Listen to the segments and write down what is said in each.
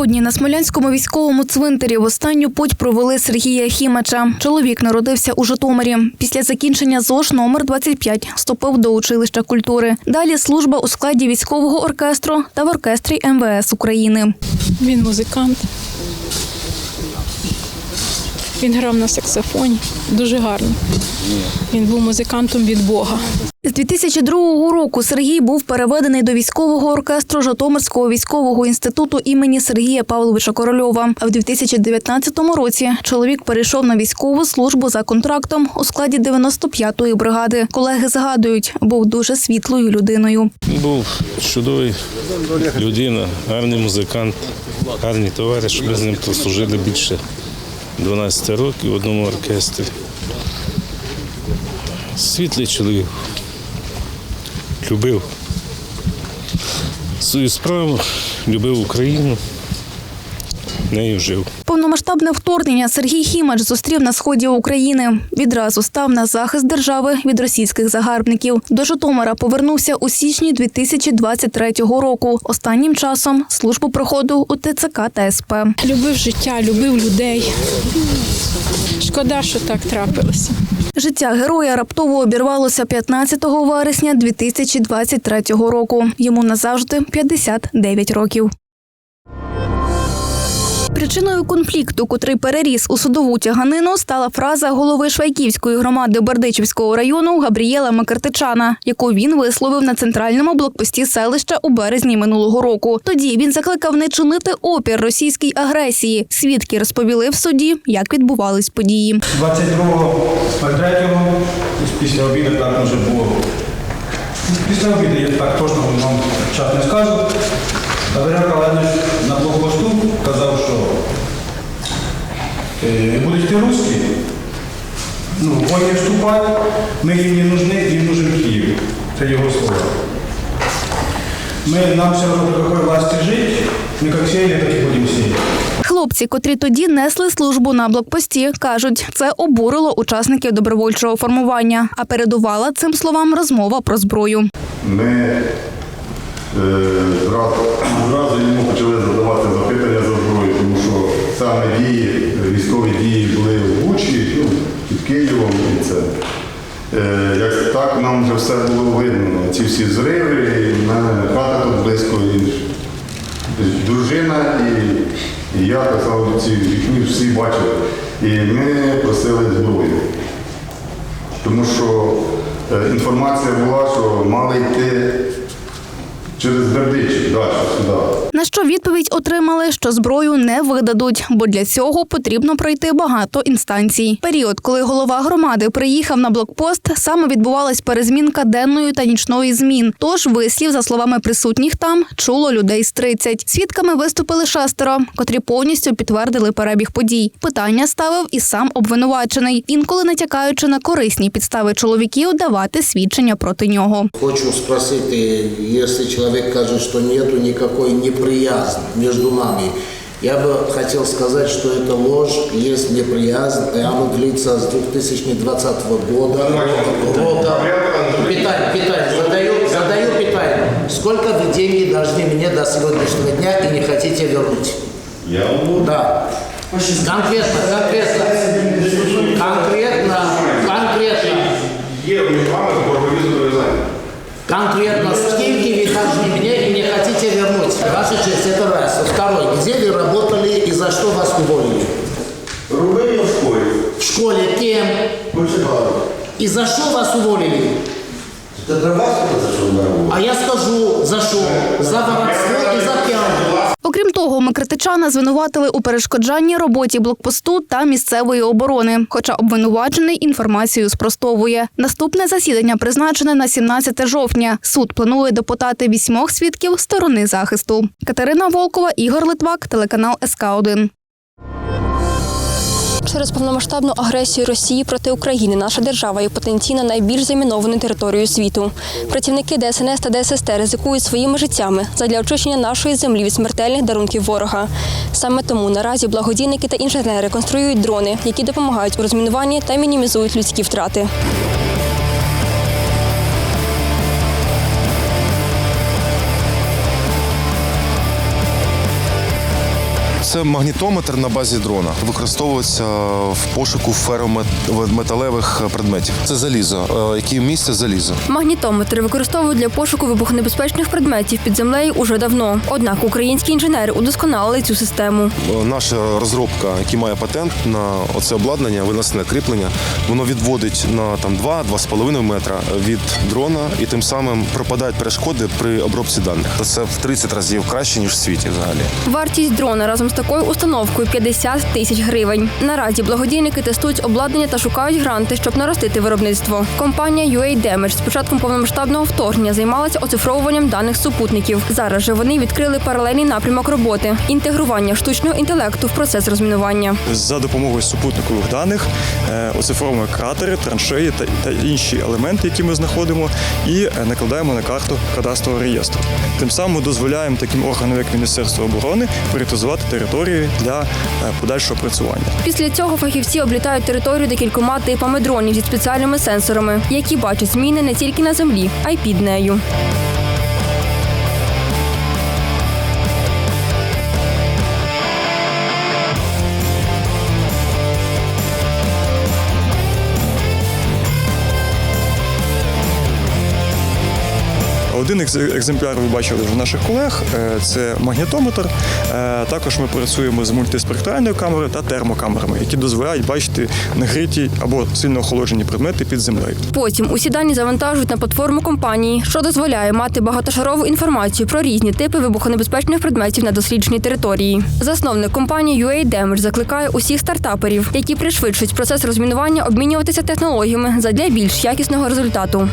Сьогодні на Смолянському військовому цвинтарі в останню путь провели Сергія Хімача. Чоловік народився у Житомирі. Після закінчення ЗОЖ номер 25 вступив до училища культури. Далі служба у складі військового оркестру та в оркестрі МВС України. Він музикант. Він грав на саксофоні. Дуже гарно. Він був музикантом від Бога. З 2002 року Сергій був переведений до військового оркестру Житомирського військового інституту імені Сергія Павловича Корольова. А в 2019 році чоловік перейшов на військову службу за контрактом у складі 95-ї бригади. Колеги згадують, був дуже світлою людиною. Був чудовий людина, гарний музикант, гарний товариш. Ми з ним служили більше 12 років в одному оркестрі. Світлий чоловік. Любив свою справу, любив Україну, нею жив. Повномасштабне вторгнення Сергій Хімач зустрів на сході України. Відразу став на захист держави від російських загарбників. До Житомира повернувся у січні 2023 року. Останнім часом службу проходив у ТЦК та СП. Любив життя, любив людей. Шкода, що так трапилося. Життя героя раптово обірвалося 15 вересня 2023 року. Йому назавжди 59 років. Причиною конфлікту, котрий переріс у судову тяганину, стала фраза голови Швайківської громади Бердичівського району Габрієла Макартичана, яку він висловив на центральному блокпості селища у березні минулого року. Тоді він закликав не чинити опір російській агресії. Свідки розповіли в суді, як відбувались події. 22.03 після обіду так вже було. Після обіду я так точно вам час не скажу. Гаврилян Каладович на блокпосту казав, що е, будуть йти русські, ну, воїни вступати, ми їм не нужны, їм нужен Київ. Це його слова. Ми, нам все одно до какой власти жити, ми як сіяли, так і будемо сіяти. Хлопці, котрі тоді несли службу на блокпості, кажуть, це обурило учасників добровольчого формування. А передувала цим словам розмова про зброю. Ми е, зразу, зразу йому почали задавати запитання за зброю, тому що саме дії, військові дії були в Бучі, ну, під Києвом і це. Е, як так нам вже все було видно, ці всі зриви, і в мене хата тут близько, і дружина, і, і я так само ці вікні всі бачили. І ми просили зброю. Тому що е, інформація була, що мали йти через Бердичів далі сюди. На що відповідь отримали, що зброю не видадуть, бо для цього потрібно пройти багато інстанцій. Період, коли голова громади приїхав на блокпост, саме відбувалась перезмінка денної та нічної змін. Тож вислів, за словами присутніх там, чуло людей з 30. Свідками виступили шестеро, котрі повністю підтвердили перебіг подій. Питання ставив і сам обвинувачений, інколи натякаючи на корисні підстави чоловіків давати свідчення проти нього. Хочу спросить, э, если человек скажет, что нету никакой неприязни между нами, я бы хотел сказать, что это ложь, есть неприязнь, и оно длится с 2020 года. Рока. Питание, питание, задаю, задаю питание. Сколько вы денег должны мне до сегодняшнего дня и не хотите вернуть? Я вам Да. Конкретно, конкретно. Конкретно, конкретно. Є між вами боргові зобов'язання. Конкретно сколько вы должны мне и не хотите вернуть? Ваша честь, это раз. Второй, где вы работали и за что вас уволили? робив я в школі. В школе кем? Починали. И за что вас уволили? Це для вас це що вона А я скажу, за что? За воровство и за пьяну. Окрім того, Микритичана звинуватили у перешкоджанні роботі блокпосту та місцевої оборони. Хоча обвинувачений інформацію спростовує. Наступне засідання призначене на 17 жовтня. Суд планує депутати вісьмох свідків сторони захисту. Катерина Волкова, Ігор Литвак, телеканал СК 1 Через повномасштабну агресію Росії проти України наша держава є потенційно найбільш замінованою територією світу. Працівники ДСНС та ДССТ ризикують своїми життями задля очищення нашої землі від смертельних дарунків ворога. Саме тому наразі благодійники та інженери конструюють дрони, які допомагають у розмінуванні та мінімізують людські втрати. Це магнітометр на базі дрона. Використовується в пошуку ферометалевих предметів. Це залізо, е, яке місце залізо. Магнітометри використовують для пошуку вибухонебезпечних предметів під землею уже давно. Однак українські інженери удосконалили цю систему. Е, Наша розробка, який має патент на оце обладнання, винесене кріплення, воно відводить на там 2-2,5 метра від дрона і тим самим пропадають перешкоди при обробці даних. Це в 30 разів краще ніж в світі взагалі. Вартість дрона разом з такою установкою 50 тисяч гривень. Наразі благодійники тестують обладнання та шукають гранти, щоб наростити виробництво. Компанія UA Damage з початком повномасштабного вторгнення займалася оцифровуванням даних супутників. Зараз же вони відкрили паралельний напрямок роботи інтегрування штучного інтелекту в процес розмінування. За допомогою супутникових даних е, оцифровуємо кратери, траншеї та, інші елементи, які ми знаходимо, і е, накладаємо на карту кадастрового реєстру. Тим самим дозволяємо таким органам, як Міністерство оборони, пріоритизувати території для е, подальшого працювання. Після цього фахівці облітають територію декількома типами дронів зі спеціальними сенсорами, які бачать зміни не тільки на землі, а й під нею. Один екз- екземпляр ви бачили вже наших колег. е, Це магнітометр. Е, Також ми працюємо з мультиспектральною камерою та термокамерами, які дозволяють бачити нагріті або сильно охолоджені предмети під землею. Потім усі дані завантажують на платформу компанії, що дозволяє мати багатошарову інформацію про різні типи вибухонебезпечних предметів на дослідженій території. Засновник компанії UA Damage закликає усіх стартаперів, які пришвидшують процес розмінування, обмінюватися технологіями задля більш якісного результату.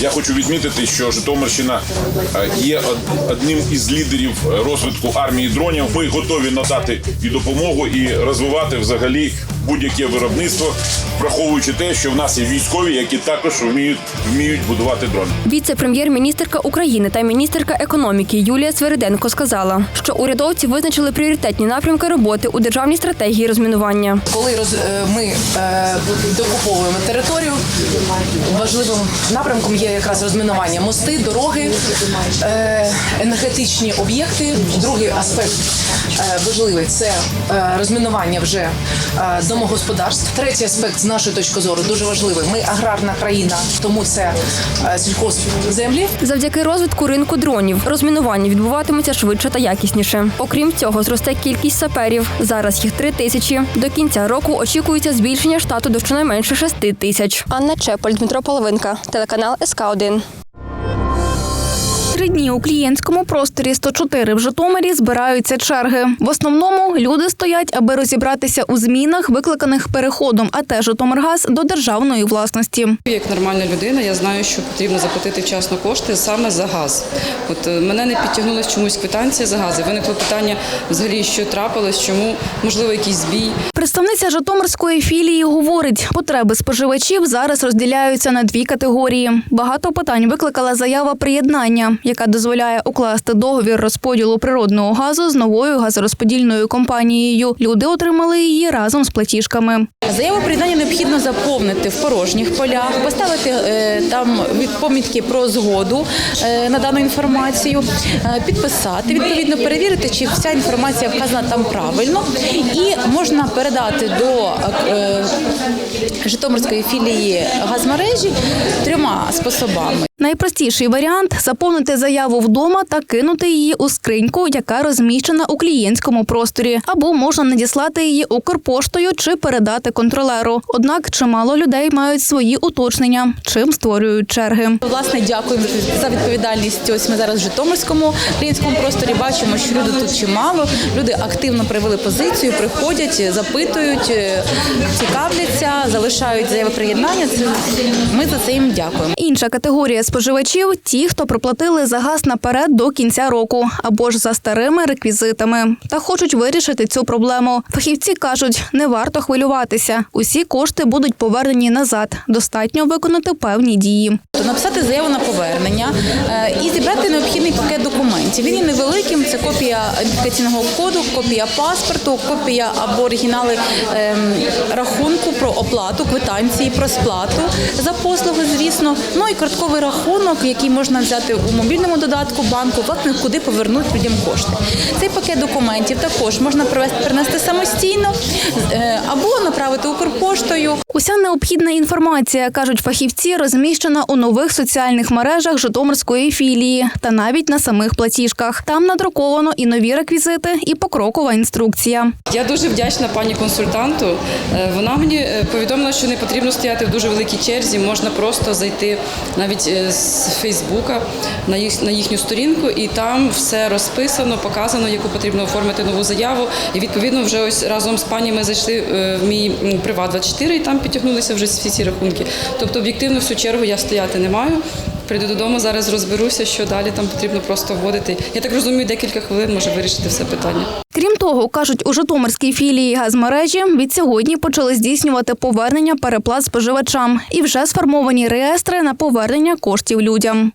Я хочу відмітити, що Житомирщина е, є одним із лідерів розвитку армії дронів. Ми готові надати і допомогу, і розвивати взагалі будь-яке виробництво, враховуючи те, що в нас є військові, які також вміють вміють будувати дрони. Віце-прем'єр-міністерка України та міністерка економіки Юлія Свериденко сказала, що урядовці визначили пріоритетні напрямки роботи у державній стратегії розмінування. Коли роз, е, ми е, докуповуємо територію, важливим напрямком є якраз розмінування мости, дороги, е, енергетичні об'єкти. Другий аспект важливий це е, розмінування вже е, домогосподарств. Третій аспект з нашої точки зору дуже важливий. Ми аграрна країна, тому це е, сільхозземлі. Завдяки розвитку ринку дронів розмінування відбуватиметься швидше та якісніше. Окрім цього, зросте кількість саперів. Зараз їх три тисячі. До кінця року очікується збільшення штату до щонайменше шести тисяч. Анна Чеполь, Дмитро Половинка, телеканал СК 1 Три дні у клієнтському просторі 104 в Житомирі збираються черги. В основному люди стоять, аби розібратися у змінах, викликаних переходом АТ «Житомиргаз» до державної власності. Як нормальна людина, я знаю, що потрібно заплатити вчасно кошти саме за газ. От е, мене не підтягнулася чомусь квитанція за газ. І Виникло питання взагалі, що трапилось, чому можливо якийсь збій. Представниця Житомирської філії говорить, потреби споживачів зараз розділяються на дві категорії. Багато питань викликала заява приєднання, яка дозволяє укласти договір розподілу природного газу з новою газорозподільною компанією. Люди отримали її разом з платіжками. Заяву приєднання необхідно заповнити в порожніх полях, поставити е, там помітки про згоду е, на дану інформацію, е, підписати, відповідно перевірити, чи вся інформація вказана там правильно, і можна передати до Житомирської філії газмережі трьома способами. Найпростіший варіант заповнити заяву вдома та кинути її у скриньку, яка розміщена у клієнтському просторі, або можна надіслати її Укрпоштою чи передати контролеру. Однак чимало людей мають свої уточнення, чим створюють черги. Власне, дякуємо за відповідальність. Ось ми зараз в Житомирському клієнтському просторі бачимо, що люди тут чимало. Люди активно привели позицію, приходять, запитують, е, цікавляться, залишають заяви приєднання. Ми за це їм дякуємо. Інша категорія споживачів ті, хто проплатили за газ наперед до кінця року або ж за старими реквізитами, та хочуть вирішити цю проблему. Фахівці кажуть, не варто хвилюватися. Усі кошти будуть повернені назад. Достатньо виконати певні дії. Написати заяву на повернення е, і зібрати необхідний пакет документів. Він є невеликим. Це копія ідентифікаційного коду, копія паспорту, копія або оригінали ем, рахунку про оплату, квитанції про сплату за послуги, звісно. Ну і картковий рахунок, який можна взяти у мобільному додатку банку, власне, куди повернуть людям кошти. Цей пакет документів також можна принести самостійно е, або направити Укрпоштою. Уся необхідна інформація, кажуть фахівці, розміщена у нових соціальних мережах Житомирської філії та навіть на самих платіжках. Там надруковано і нові реквізити, і покрокова інструкція. Я дуже вдячна пані консультанту. Е, Вона мені е, повідомила, що не потрібно стояти в дуже великій черзі, можна просто зайти навіть з Фейсбука на їх на їхню сторінку, і там все розписано, показано, яку потрібно оформити нову заяву. І відповідно вже ось разом з пані ми зайшли е, в мій приват 24 і там підтягнулися вже всі ці рахунки. Тобто, об'єктивно всю чергу я стояти не маю. Прийду додому, зараз розберуся, що далі там потрібно просто вводити. Я так розумію, декілька хвилин може вирішити все питання. Крім того, кажуть, у Житомирській філії газмережі від сьогодні почали здійснювати повернення переплат споживачам і вже сформовані реєстри на повернення коштів людям.